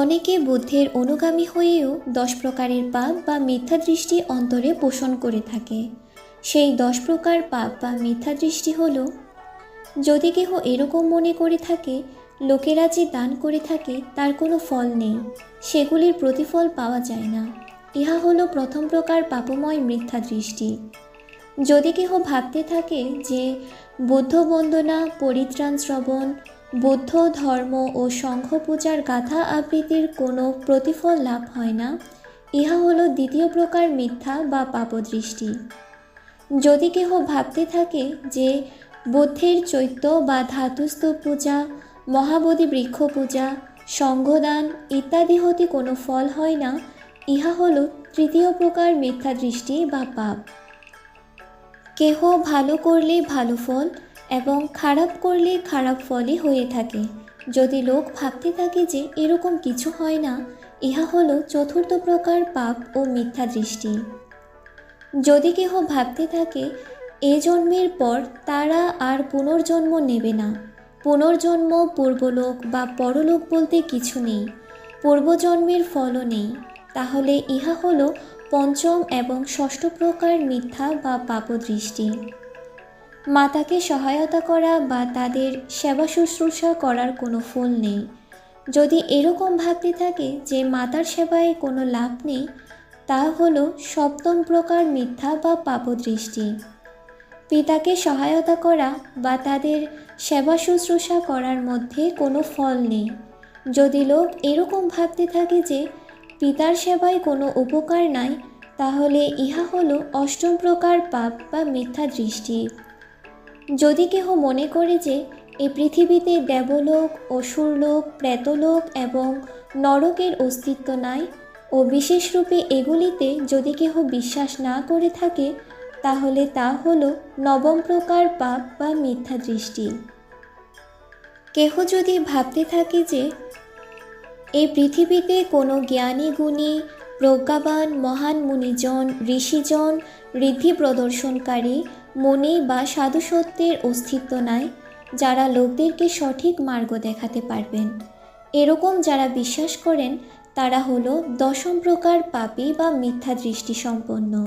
অনেকে বুদ্ধের অনুগামী হয়েও দশ প্রকারের পাপ বা মিথ্যা দৃষ্টি অন্তরে পোষণ করে থাকে। সেই দশ প্রকার পাপ বা মিথ্যা দৃষ্টি হল, যদি কেহ এরকম মনে করে থাকে, লোকেরা যে দান করে থাকে তার কোনো ফল নেই, সেগুলির প্রতিফল পাওয়া যায় না। ইহা হলো প্রথম প্রকার পাপময় মিথ্যা দৃষ্টি। যদি কেহ ভাবতে থাকে যে বুদ্ধ বন্দনা পরিত্রাণ শ্রবণ বৌদ্ধ ধর্ম ও সংঘ পূজার গাথা আবৃত্তির কোনো প্রতিফল লাভ হয় না। ইহা হলো দ্বিতীয় প্রকার মিথ্যা বা পাপদৃষ্টি। যদি কেহ ভাবতে থাকে যে বুদ্ধের চৈত্য বা ধাতুস্তূপ পূজা, মহাবোধি বৃক্ষ পূজা, সংঘদান ইত্যাদি হতে কোনো ফল হয় না, ইহা হলো তৃতীয় প্রকার মিথ্যা দৃষ্টি বা পাপ। কেহ ভালো করলে ভালো ফল এবং খারাপ করলে খারাপ ফলই হয়ে থাকে। যদি লোক ভাবতে থাকে যে এরকম কিছু হয় না, ইহা হলো চতুর্থ প্রকার পাপ ও মিথ্যা দৃষ্টি। যদি কেহ ভাবতে থাকে, এ জন্মের পর তারা আর পুনর্জন্ম নেবে না। পুনর্জন্ম পূর্বলোক বা পরলোক বলতে কিছু নেই। পূর্বজন্মের ফলও নেই। তাহলে ইহা হলো পঞ্চম এবং ষষ্ঠ প্রকার মিথ্যা বা পাপদৃষ্টি। মাতাকে সহায়তা করা বা তাদের সেবা শুশ্রূষা করার কোনো ফল নেই। যদি এরকম ভাবতে থাকে যে মাতার সেবায় কোনো লাভ নেই, তা হলো সপ্তম প্রকার মিথ্যা বা পাপদৃষ্টি। পিতাকে সহায়তা করা বা তাদের সেবা শুশ্রূষা করার মধ্যে কোনো ফল নেই। যদি লোক এরকম ভাবতে থাকে যে পিতার সেবায় কোনো উপকার নাই, তাহলে ইহা হলো অষ্টম প্রকার পাপ বা মিথ্যা দৃষ্টি। যদি কেহ মনে করে যে এই পৃথিবীতে দেবলোক, অসুরলোক, প্রেতলোক এবং নরকের অস্তিত্ব নাই ও বিশেষরূপে এগুলিতে যদি কেহ বিশ্বাস না করে থাকে, তাহলে তা হল নবম প্রকার পাপ বা মিথ্যা দৃষ্টি। কেহ যদি ভাবতে থাকে যে এই পৃথিবীতে কোনো জ্ঞানী গুণী, প্রজ্ঞাবান, মহান মুনিজন, ঋষিজন, ঋদ্ধি প্রদর্শনকারী মুনি বা সাধু সত্যের অস্তিত্ব নাই, যারা লোকদেরকে সঠিক মার্গ দেখাতে পারবেন। এরকম যারা বিশ্বাস করেন, তারা হলো দশম প্রকার পাপী বা মিথ্যা দৃষ্টি সম্পন্ন